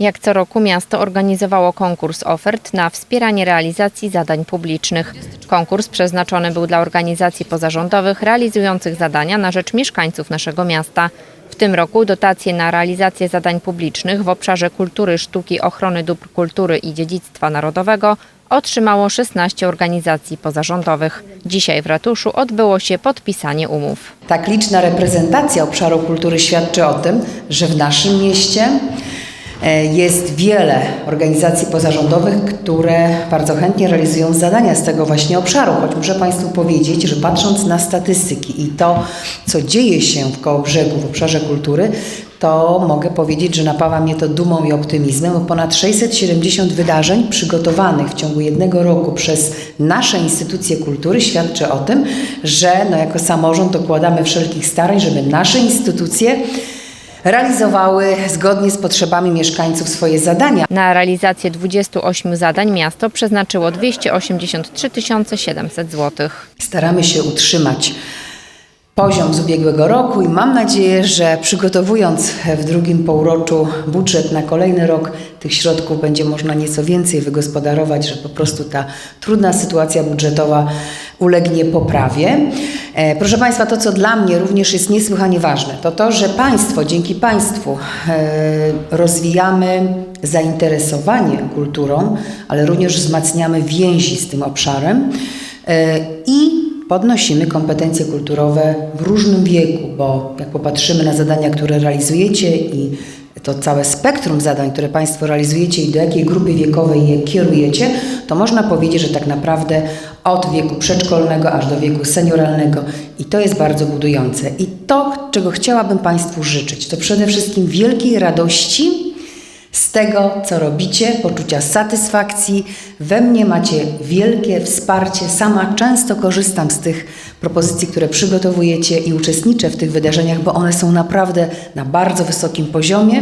Jak co roku miasto organizowało konkurs ofert na wspieranie realizacji zadań publicznych. Konkurs przeznaczony był dla organizacji pozarządowych realizujących zadania na rzecz mieszkańców naszego miasta. W tym roku dotacje na realizację zadań publicznych w obszarze kultury, sztuki, ochrony dóbr kultury i dziedzictwa narodowego otrzymało 16 organizacji pozarządowych. Dzisiaj w ratuszu odbyło się podpisanie umów. Tak liczna reprezentacja obszaru kultury świadczy o tym, że w naszym mieście jest wiele organizacji pozarządowych, które bardzo chętnie realizują zadania z tego właśnie obszaru. Choć muszę Państwu powiedzieć, że patrząc na statystyki i to, co dzieje się w Kołobrzegu w obszarze kultury, to mogę powiedzieć, że napawa mnie to dumą i optymizmem, bo ponad 670 wydarzeń przygotowanych w ciągu jednego roku przez nasze instytucje kultury świadczy o tym, że no jako samorząd dokładamy wszelkich starań, żeby nasze instytucje realizowały zgodnie z potrzebami mieszkańców swoje zadania. Na realizację 28 zadań miasto przeznaczyło 283 700 zł. Staramy się utrzymać poziom z ubiegłego roku i mam nadzieję, że przygotowując w drugim półroczu budżet na kolejny rok, tych środków będzie można nieco więcej wygospodarować, że po prostu ta trudna sytuacja budżetowa ulegnie poprawie. E, Proszę Państwa, to co dla mnie również jest niesłychanie ważne, to to, że Państwo, dzięki Państwu e, rozwijamy zainteresowanie kulturą, ale również wzmacniamy więzi z tym obszarem e, i podnosimy kompetencje kulturowe w różnym wieku, bo jak popatrzymy na zadania, które realizujecie i to całe spektrum zadań, które Państwo realizujecie i do jakiej grupy wiekowej je kierujecie, to można powiedzieć, że tak naprawdę od wieku przedszkolnego aż do wieku senioralnego i to jest bardzo budujące. I to, czego chciałabym Państwu życzyć, to przede wszystkim wielkiej radości z tego, co robicie, poczucia satysfakcji. We mnie macie wielkie wsparcie. Sama często korzystam z tych propozycji, które przygotowujecie i uczestniczę w tych wydarzeniach, bo one są naprawdę na bardzo wysokim poziomie.